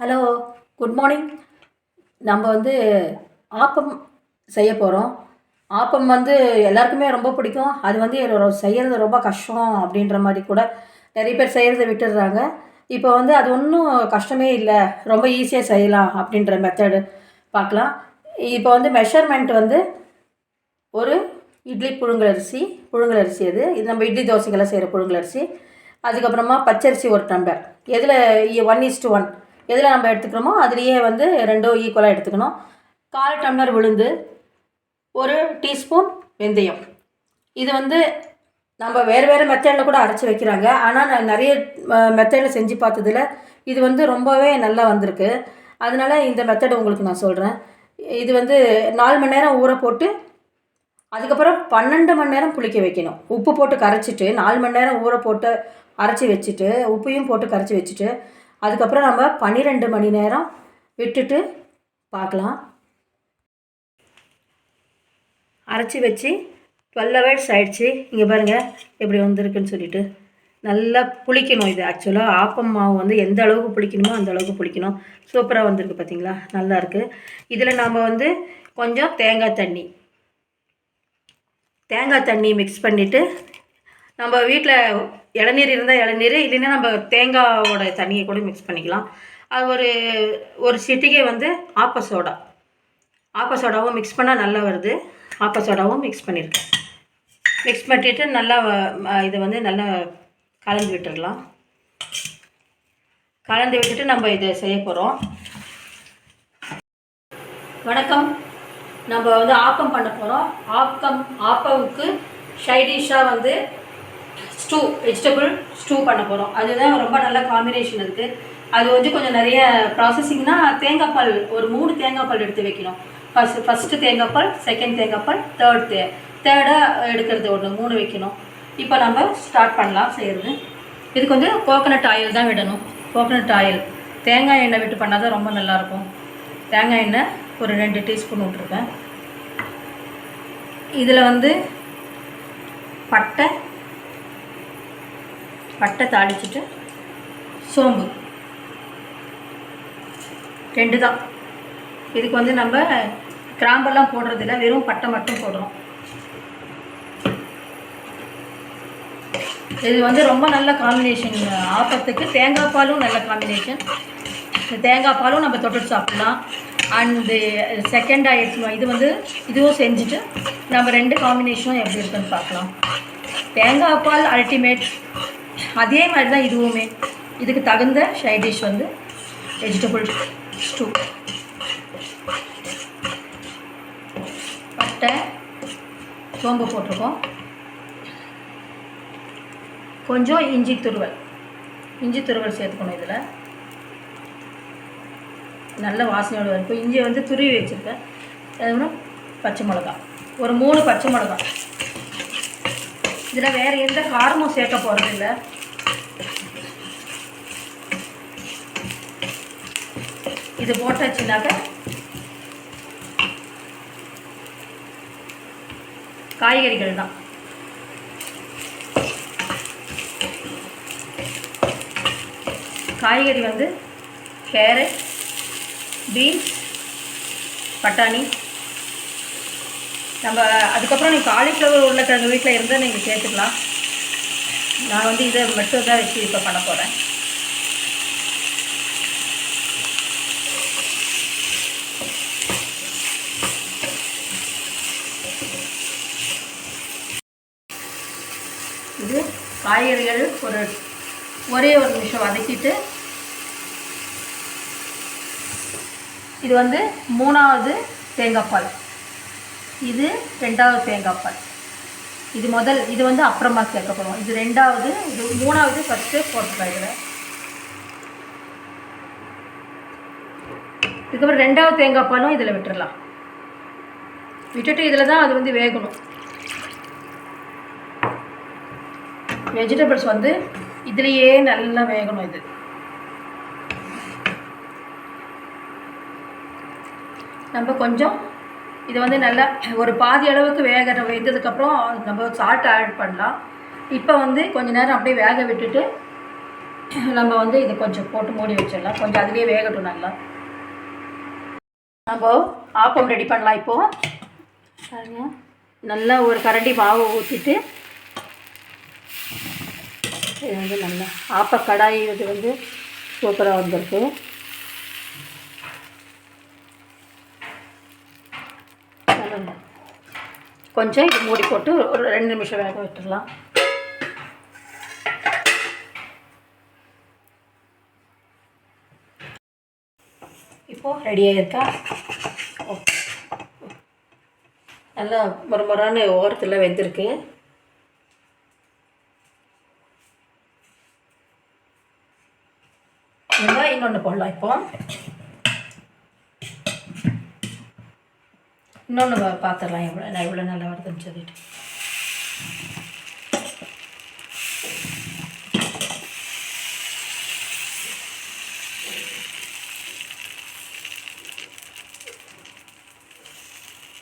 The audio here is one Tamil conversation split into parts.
Hello good morning. நம்ம வந்து ஆப்பம் செய்ய போகிறோம் ஆப்பம் வந்து எல்லாருக்குமே ரொம்ப பிடிக்கும். அது வந்து செய்கிறது செய்யறது ரொம்ப கஷ்டம் அப்படின்ற மாதிரி கூட நிறைய பேர் செய்கிறத விட்டுடுறாங்க. இப்போ வந்து அது ஒன்றும் கஷ்டமே இல்லை. ரொம்ப ஈஸியாக செய்யலாம் அப்படின்ற மெத்தடு பார்க்கலாம். இப்போ வந்து மெஷர்மெண்ட் வந்து ஒரு இட்லி புழுங்கலரிசி புழுங்கலரிசி அது. இது நம்ம இட்லி தோசைக்கெல்லாம் செய்கிற புழுங்கலரிசி அதுக்கப்புறமா பச்சரிசி ஒரு டம்பர் எதில் ஒன் இஸ் ஒன் எதில் நம்ம எடுத்துக்கிறோமோ அதுலேயே வந்து ரெண்டும் ஈக்குவலாக எடுத்துக்கணும். கால் டம்ளர் விழுந்து ஒரு டீஸ்பூன் வெந்தயம். இது வந்து நம்ம வேறு வேறு மெத்தடில் கூட அரைச்சி வைக்கிறாங்க. ஆனால் நான் நிறைய மெத்தடில் செஞ்சு பார்த்ததுல இது வந்து ரொம்பவே நல்லா வந்திருக்கு. அதனால இந்த மெத்தடு உங்களுக்கு நான் சொல்கிறேன் இது வந்து நாலு மணி நேரம் ஊற போட்டு அதுக்கப்புறம் பன்னெண்டு மணி நேரம் புளிக்க வைக்கணும். உப்பு போட்டு கரைச்சிட்டு நாலு மணி நேரம் ஊற போட்டு அரைச்சி வச்சுட்டு உப்பையும் போட்டு கரைச்சி வச்சுட்டு அதுக்கப்புறம் நம்ம பன்னிரெண்டு மணி நேரம் விட்டுட்டு பார்க்கலாம். அரைச்சி வச்சு டுவெல் ஹவர்ஸ் ஆயிடுச்சு. இங்கே பாருங்கள் எப்படி வந்திருக்குன்னு சொல்லிட்டு. நல்லா புளிக்கணும் இது ஆக்சுவலாக ஆப்பம் மாவு வந்து எந்த அளவுக்கு புளிக்கணுமோ அந்த அளவுக்கு புளிக்கணும். சூப்பராக வந்திருக்கு பார்த்தீங்களா நல்லா இருக்குது இதில் நாம் வந்து கொஞ்சம் தேங்காய் தண்ணி. தேங்காய் தண்ணி மிக்ஸ் பண்ணிவிட்டு நம்ம வீட்டில் இளநீர் இருந்தால் இளநீர் இல்லைன்னா நம்ம தேங்காவோட தண்ணியை கூட மிக்ஸ் பண்ணிக்கலாம். அது ஒரு ஒரு சிட்டிகை வந்து ஆப்ப சோடா. ஆப்ப சோடாவும் மிக்ஸ் பண்ணால் நல்லா வருது. ஆப்ப சோடாவும் மிக்ஸ் பண்ணியிருக்கேன் மிக்ஸ் பண்ணிட்டு நல்லா இதை வந்து நல்லா கலந்து விட்டுடலாம் கலந்து விட்டுட்டு நம்ம இதை செய்ய போகிறோம் வணக்கம். நம்ம வந்து ஆப்பம் பண்ண போகிறோம் ஆப்பம் ஆப்பவுக்கு சைடிஷாக வந்து ஸ்டூ வெஜிடபிள் ஸ்டூ பண்ண போகிறோம் அதுதான் ரொம்ப நல்ல காம்பினேஷன் இருக்குது அது வந்து கொஞ்சம் நிறைய ப்ராசஸிங்னா தேங்காய் பால் ஒரு மூணு தேங்காய் பால் எடுத்து வைக்கணும். ஃபஸ்ட் ஃபஸ்ட்டு தேங்காய் பால் செகண்ட் தேங்காய் பால் தேர்ட் தே தேர்டாக எடுக்கிறது ஒன்று மூணு வைக்கணும். இப்போ நம்ம ஸ்டார்ட் பண்ணலாம் செய்கிறது இதுக்கு வந்து கோகனட் ஆயில் தான் விடணும். கோகனட் ஆயில் தேங்காய் எண்ணெய் விட்டு பண்ணால் தான் ரொம்ப நல்லாயிருக்கும். தேங்காய் எண்ணெய் ஒரு ரெண்டு டீஸ்பூன் விட்ருக்கேன் இதில் வந்து பட்டை பட்டை தாளிச்சிட்டு சோம்பு. ரெண்டு தான் இதுக்கு வந்து நம்ம கிராம்பெல்லாம் போடுறதில்ல வெறும் பட்டை மட்டும் போடுறோம். இது வந்து ரொம்ப நல்ல காம்பினேஷன் ஆப்பத்துக்கு தேங்காய் பாலும் நல்ல காம்பினேஷன் இந்த தேங்காய் பாலும் நம்ம தொட்டு சாப்பிடலாம். அண்டு செகண்ட் ஆயிடுச்சு இது வந்து இதுவும் செஞ்சுட்டு நம்ம ரெண்டு காம்பினேஷனும் எப்படி இருக்குன்னு பார்க்கலாம். தேங்காய் பால் அல்டிமேட் அதே மாதிரி தான் இதுவுமே. இதுக்கு தகுந்த சைட் டிஷ் வந்து வெஜிடபிள் ஸ்டூ பட்டை சோம்பு போட்டிருக்கோம். கொஞ்சம் இஞ்சி துருவல். இஞ்சி துருவல் சேர்த்துக்கணும் இதில். நல்ல வாசனையோட வரும். இப்போ இஞ்சி வந்து துருவி வச்சுருக்கேன். பச்சை மிளகா. ஒரு மூணு பச்சை மிளகா. இதில் வேறு எந்த காரமும் சேர்க்க போகிறது இல்லை இது போட்டாச்சுனாக்க காய்கறிகள் தான். காய்கறி வந்து கேரட் பீன்ஸ் பட்டாணி. நம்ம அதுக்கப்புறம் நீங்கள் காலிஃப்ளவர் உருளைக்கிழங்கு வீட்டில் இருந்தால் நீங்கள் சேர்த்துக்கலாம். நான் வந்து இதை மட்டும் தான் வச்சு இப்போ பண்ண போகிறேன் இது காய்கறிகள் ஒரு ஒரே ஒரு நிமிஷம் வதக்கிட்டு இது வந்து மூணாவது தேங்காய் பால். இது ரெண்டாவது தேங்காய் பால். இது முதல் இது வந்து அப்புறமா சேர்க்கப்படும். இது ரெண்டாவது இது மூணாவது ஃபஸ்ட்டு ஃபோர்த் இதில் இதுக்கப்புறம் ரெண்டாவது தேங்காய் பாலும் இதில் விட்டுறலாம். விட்டுட்டு இதில் தான் அது வந்து வேகணும். வெஜிடபிள்ஸ் வந்து இதுலேயே நல்லா வேகணும் இது. நம்ம கொஞ்சம் இது வந்து நல்லா ஒரு பாதி அளவுக்கு வேக வெந்ததுக்கப்புறம் நம்ம சால்ட் ஆட் பண்ணலாம். இப்போ வந்து கொஞ்ச நேரம் அப்படியே வேக விட்டுட்டு நம்ம வந்து இதை கொஞ்சம் போட்டு மூடி வச்சிடலாம். கொஞ்சம் அதுலேயே வேகட்டும் நல்லா. நம்ம ஆப்பம் ரெடி பண்ணலாம் இப்போது பாருங்க. நல்லா ஒரு கரண்டி மாவு ஊற்றிட்டு இது வந்து நல்லா ஆப்ப கடாய் இது வந்து சூப்பராக வந்திருக்கு. நல்லா. கொஞ்சம் இது மூடி போட்டு ஒரு ரெண்டு நிமிஷம் வேக விட்டுடலாம் இப்போது ரெடியாக இருக்கா நல்லா மொரமொரான்னு ஓரத்தில் வெந்திருக்கு. இன்னொன்று போடலாம் இப்போ. இன்னொன்று பார்த்துடலாம் எவ்வளோ நான் எவ்வளோ நல்லா வருதுன்னு சொல்லிட்டு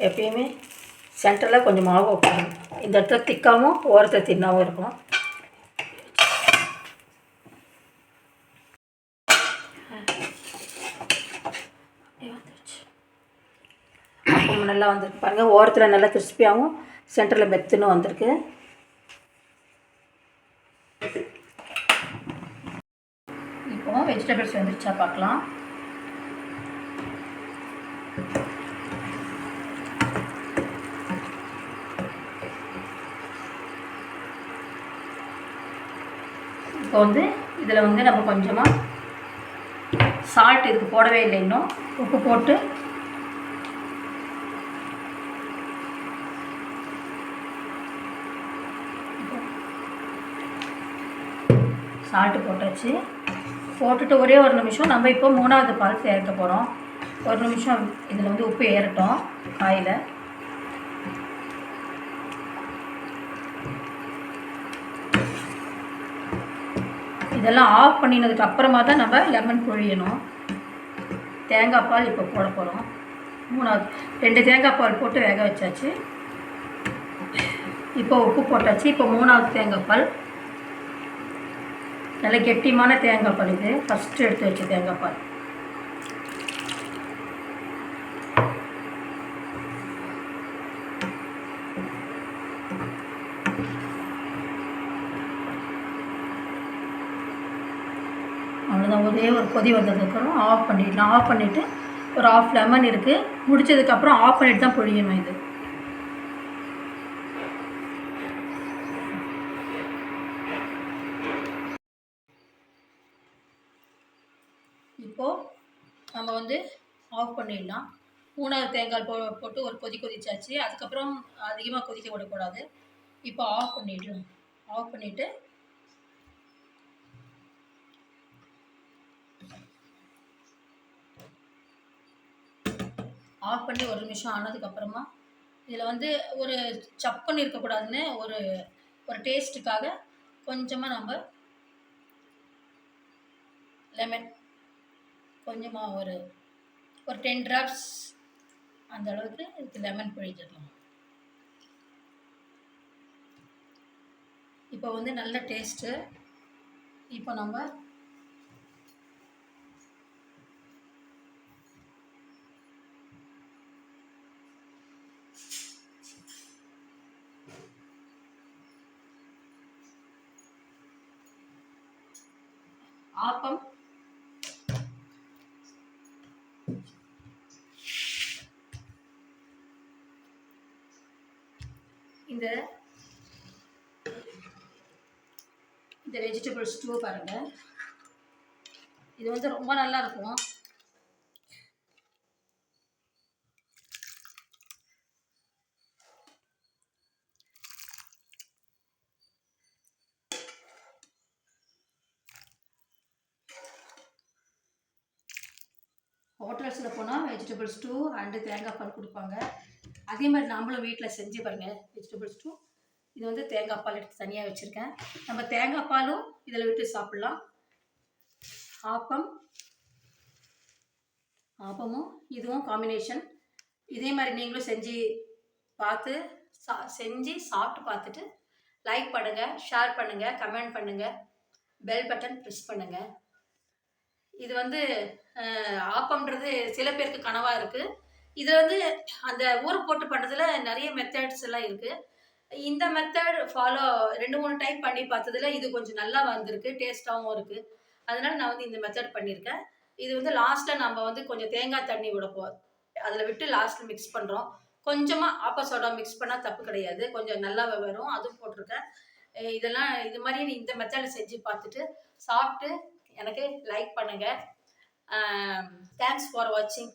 எப்பயுமே சென்டரில் கொஞ்சம் மாவு வைக்கணும் இந்த இடத்துல திக்காவும் ஓரத்தை தின்னாவும் இருக்கும் அப்படியே வந்துருச்சு அப்பம் நல்லா வந்திருக்கு பாருங்கள் ஓரத்தில் நல்லா கிறிஸ்பியாகவும் சென்டரில் மெத்துன்னு வந்திருக்கு. இப்போ வெஜிடபிள்ஸ் வந்துருச்சா பார்க்கலாம். இப்போ வந்து இதில் வந்து நம்ம கொஞ்சமாக சால்ட் இதுக்கு போடவே இல்லை இன்னும். உப்பு போட்டு சால்ட்டு போட்டாச்சு. போட்டுட்டு ஒரே ஒரு நிமிஷம் நம்ம இப்போ மூணாவது பால் சேர்க்க போகிறோம் ஒரு நிமிஷம் இதில் வந்து உப்பு ஏறட்டும் காயில். இதெல்லாம் ஆஃப் பண்ணினதுக்கு அப்புறமா தான் நம்ம லெமன் புழியணும். தேங்காய் பால் இப்போ போட போகிறோம் மூணாவது ரெண்டு தேங்காய் பால் போட்டு வேக வச்சாச்சு. இப்போ உப்பு போட்டாச்சு. இப்போ மூணாவது தேங்காய் பால் நல்ல கெட்டியமான தேங்காய் பால் இது. ஃபஸ்ட்டு எடுத்து வச்ச தேங்காய் பால். அவ்வளோதான் ஒரே ஒரு கொதி வந்ததுக்கப்புறம் ஆஃப் பண்ணிடலாம். ஆஃப் பண்ணிவிட்டு ஒரு ஆஃப் லெமன் இருக்குது முடிச்சதுக்கப்புறம் ஆஃப் பண்ணிட்டு தான் பொழியணும் இது. இப்போது நம்ம வந்து ஆஃப் பண்ணிடலாம். மூணாவது தேங்காய் போ போட்டு ஒரு கொதி கொதிச்சாச்சு. அதுக்கப்புறம் அதிகமாக கொதிக்க விடக்கூடாது. இப்போ ஆஃப் பண்ணிடலாம் ஆஃப் பண்ணிவிட்டு ஆஃப் பண்ணி ஒரு நிமிஷம் ஆனதுக்கப்புறமா இதில் வந்து ஒரு சப்புன்னு இருக்கக்கூடாதுன்னு ஒரு ஒரு டேஸ்ட்டுக்காக கொஞ்சமாக நம்ம லெமன் கொஞ்சமாக ஒரு ஒரு டென் ட்ராப்ஸ் அந்த அளவுக்கு இதுக்கு லெமன் பிழிஞ்சிடலாம் இப்போ வந்து நல்ல டேஸ்ட்டு இப்போ நம்ம ஆப்பம் இந்த இந்த வெஜிடபிள் ஸ்டூ பாருங்க. இது வந்து ரொம்ப நல்லா வெஜிடபிள் ஸ்டூ அண்டு தேங்காய் பால் கொடுப்பாங்க. அதே மாதிரி நாமளும் வீட்டில் செஞ்சு பாருங்கள் வெஜிடபிள் ஸ்டூ இது வந்து தேங்காய் பால் எடுத்து தனியாக வச்சுருக்கேன். நம்ம தேங்காய் பாலும் இதில் விட்டு சாப்பிட்லாம். ஆப்பம் ஆப்பமும் இதுவும் காம்பினேஷன் இதே மாதிரி நீங்களும் செஞ்சு பார்த்து சா செஞ்சு சாப்பிட்டு பார்த்துட்டு லைக் பண்ணுங்கள் ஷேர் பண்ணுங்கள் கமெண்ட் பண்ணுங்கள் பெல் பட்டன் ப்ரெஸ் பண்ணுங்கள் இது வந்து ஆப்பம்ன்றது சில பேருக்கு கனவாக இருக்குது இது வந்து அந்த ஊற போட்டு பண்ணுறதுல நிறைய மெத்தட்ஸ் எல்லாம் இருக்குது இந்த மெத்தட் ஃபாலோ ரெண்டு மூணு டைம் பண்ணி பார்த்ததுல இது கொஞ்சம் நல்லா வந்திருக்கு டேஸ்ட்டாகவும் இருக்குது அதனால நான் வந்து இந்த மெத்தட் பண்ணியிருக்கேன். இது வந்து லாஸ்ட்டில் நம்ம வந்து கொஞ்சம் தேங்காய் தண்ணி விடப்போம் அதில் விட்டு லாஸ்ட்டில் மிக்ஸ் பண்ணுறோம் கொஞ்சமாக ஆப்ப சோடா மிக்ஸ் பண்ணால் தப்பு கிடையாது. கொஞ்சம் நல்லா வரும். அதுவும் போட்டிருக்கேன். இதெல்லாம் இது மாதிரி நீ இந்த மெத்தடில் செஞ்சு பார்த்துட்டு சாப்பிட்டு எனக்கு லைக் பண்ணுங்கள் தேங்க்ஸ் ஃபார் வாட்சிங்